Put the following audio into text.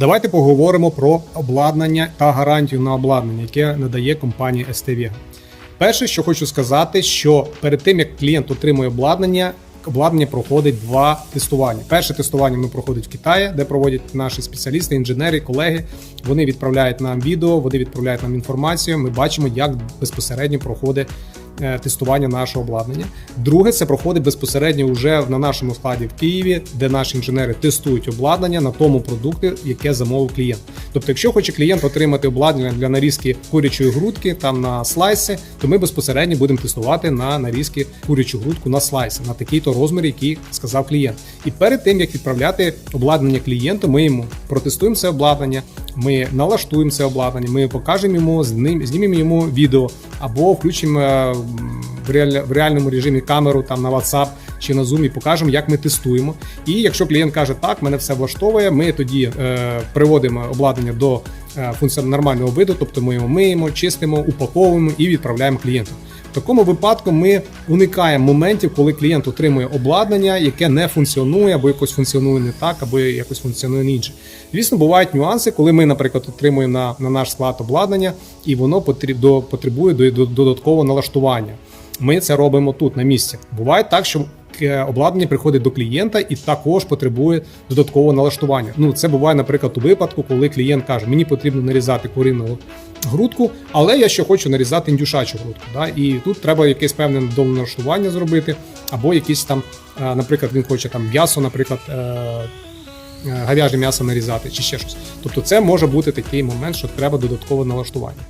Давайте поговоримо про обладнання та гарантію на обладнання, яке надає компанія STV. Перше, що хочу сказати, що перед тим як клієнт отримує обладнання, обладнання проходить два тестування. Перше тестування ми проходить в Китаї, де проводять наші спеціалісти, інженери, колеги. Вони відправляють нам відео, вони відправляють нам інформацію. Ми бачимо, як безпосередньо проходить тестування нашого обладнання. Друге, це проходить безпосередньо вже на нашому складі в Києві, де наші інженери тестують обладнання на тому продукті, яке замовив клієнт. Тобто, якщо хоче клієнт отримати обладнання для нарізки курячої грудки там на слайси, то ми безпосередньо будемо тестувати на нарізки курячу грудку на слайси, на такий-то розмір, який сказав клієнт. І перед тим як відправляти обладнання клієнту, ми йому протестуємо це обладнання, ми налаштуємо це обладнання, ми покажемо йому, з ним- знімемо йому відео або включимо е, в, реаль- реальному режимі камеру там на WhatsApp чи на Zoom і покажемо, як ми тестуємо. І якщо клієнт каже, так, мене все влаштовує, ми тоді е, приводимо обладнання до е, функціон- нормального виду, тобто ми його миємо, чистимо, упаковуємо і відправляємо клієнту. В такому випадку ми уникаємо моментів, коли клієнт отримує обладнання, яке не функціонує, або якось функціонує не так, або якось функціонує інше. Звісно, бувають нюанси, коли ми, наприклад, отримуємо на, на наш склад обладнання, і воно потребує до- до- додаткового налаштування. Ми це робимо тут на місці. Буває так, що е, обладнання приходить до клієнта і також потребує додаткового налаштування. Ну це буває, наприклад, у випадку, коли клієнт каже, мені потрібно нарізати курину грудку, але я ще хочу нарізати індюшачу грудку. Да? І тут треба якесь певне доналаштування зробити, або якісь там, е, наприклад, він хоче там м'ясо, наприклад. е, е, Говяже м'ясо нарізати чи ще щось. Тобто, це може бути такий момент, що треба додаткове налаштування.